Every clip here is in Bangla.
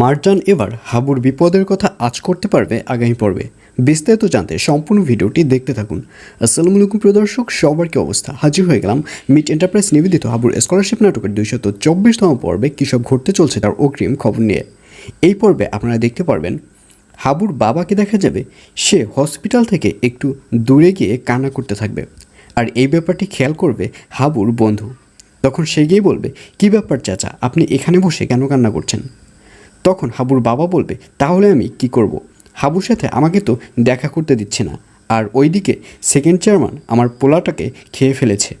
মার্জান, এবার হাবুর বিপদের কথা আজ করতে পারবে আগামী পর্বে। বিস্তারিত জানতে সম্পূর্ণ ভিডিওটি দেখতে থাকুন। আসসালামু আলাইকুম, প্রিয় দর্শক, সবার কি অবস্থা? হাজির হয়ে গেলাম মিট এন্টারপ্রাইজ নিবেদিত হাবুর স্কলারশিপ নাটকের দুইশত চব্বিশতম পর্বে কী সব ঘটতে চলছে তার অগ্রিম খবর নিয়ে। এই পর্বে আপনারা দেখতে পারবেন, হাবুর বাবাকে দেখা যাবে। সে হসপিটাল থেকে একটু দূরে গিয়ে কান্না করতে থাকবে। আর এই ব্যাপারটি খেয়াল করবে হাবুর বন্ধু। তখন সে গিয়ে বলবে, কি ব্যাপার চাচা, আপনি এখানে বসে কেন কান্না করছেন? তখন হাবুর বাবা বলবে, তাহলে আমি কি করব? হাবুর সাথে আমাকে তো দেখা করতে দিচ্ছে না, আর ওইদিকে সেকেন্ড চেয়ারম্যান আমার পোলাটাকে খেয়ে ফেলেছে।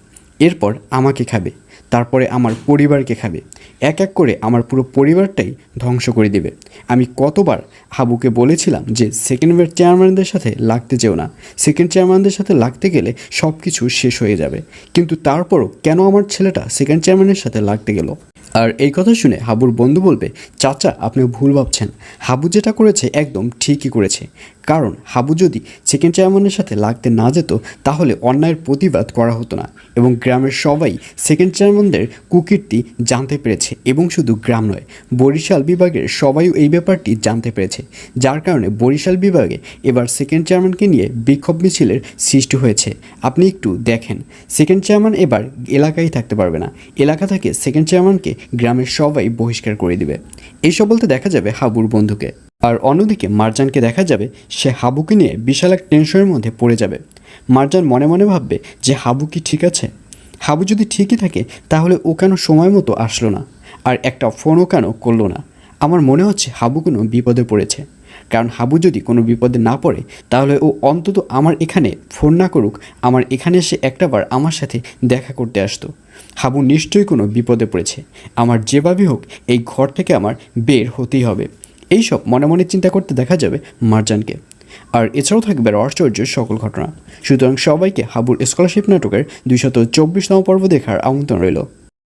এরপর আমাকে খাবে। তারপরে আমার পরিবারকে খাবে। এক এক করে আমার পুরো পরিবারটাই ধ্বংস করে দেবে। আমি কতবার হাবুকে বলেছিলাম যে সেকেন্ড চেয়ারম্যানদের সাথে লাগতে যেও না। সেকেন্ড চেয়ারম্যানদের সাথে লাগতে গেলে সব কিছু শেষ হয়ে যাবে। কিন্তু তারপরও কেন আমার ছেলেটা সেকেন্ড চেয়ারম্যানের সাথে লাগতে গেল? আর এই কথা শুনে হাবুর বন্ধু বলবে, চাচা আপনি ভুল ভাবছেন। হাবু যেটা করেছে একদম ঠিকই করেছে। কারণ হাবু যদি সেকেন্ড চেয়ারম্যানের সাথে লাগতে না যেত, তাহলে অন্যায়ের প্রতিবাদ করা হতো না। এবং গ্রামের সবাই সেকেন্ড চেয়ারম্যানদের কুকীর্তি জানতে পেরেছে এবং শুধু গ্রাম নয়, বরিশাল বিভাগের সবাইও এই ব্যাপারটি জানতে পেরেছে। যার কারণে বরিশাল বিভাগে এবার সেকেন্ড চেয়ারম্যানকে নিয়ে বিক্ষোভ মিছিলের সৃষ্টি হয়েছে। আপনি একটু দেখেন সেকেন্ড চেয়ারম্যান এবার এলাকায় থাকতে পারবে না। এলাকা থেকে সেকেন্ড চেয়ারম্যানকে গ্রামের সবাই বহিষ্কার করে দিবে। এইসব বলতে দেখা যাবে হাবুর বন্ধুকে। আর অন্যদিকে মারজানকে দেখা যাবে সে হাবুকে নিয়ে বিশাল এক টেনশনের মধ্যে পড়ে যাবে। মারজান মনে মনে ভাববে যে হাবু কি ঠিক আছে? হাবু যদি ঠিকই থাকে, তাহলে ও কেন সময় মতো আসলো না? আর একটা ফোনও কেন করল না? আমার মনে হচ্ছে হাবু কোনো বিপদে পড়েছে। কারণ হাবু যদি কোনো বিপদে না পড়ে, তাহলে ও অন্তত আমার এখানে ফোন না করুক, আমার এখানে এসে একটাবার আমার সাথে দেখা করতে আসতো। হাবু নিশ্চয়ই কোনো বিপদে পড়েছে। আমার যেভাবেই হোক, এই ঘর থেকে আমার বের হতেই হবে। এইসব মনে মনে চিন্তা করতে দেখা যাবে মার্জানকে। আর এছাড়াও থাকবে আশ্চর্য সকল ঘটনা। সুতরাং সবাইকে হাবুর স্কলারশিপ নাটকের দুইশত চব্বিশতম পর্ব দেখার আমন্ত্রণ রইল।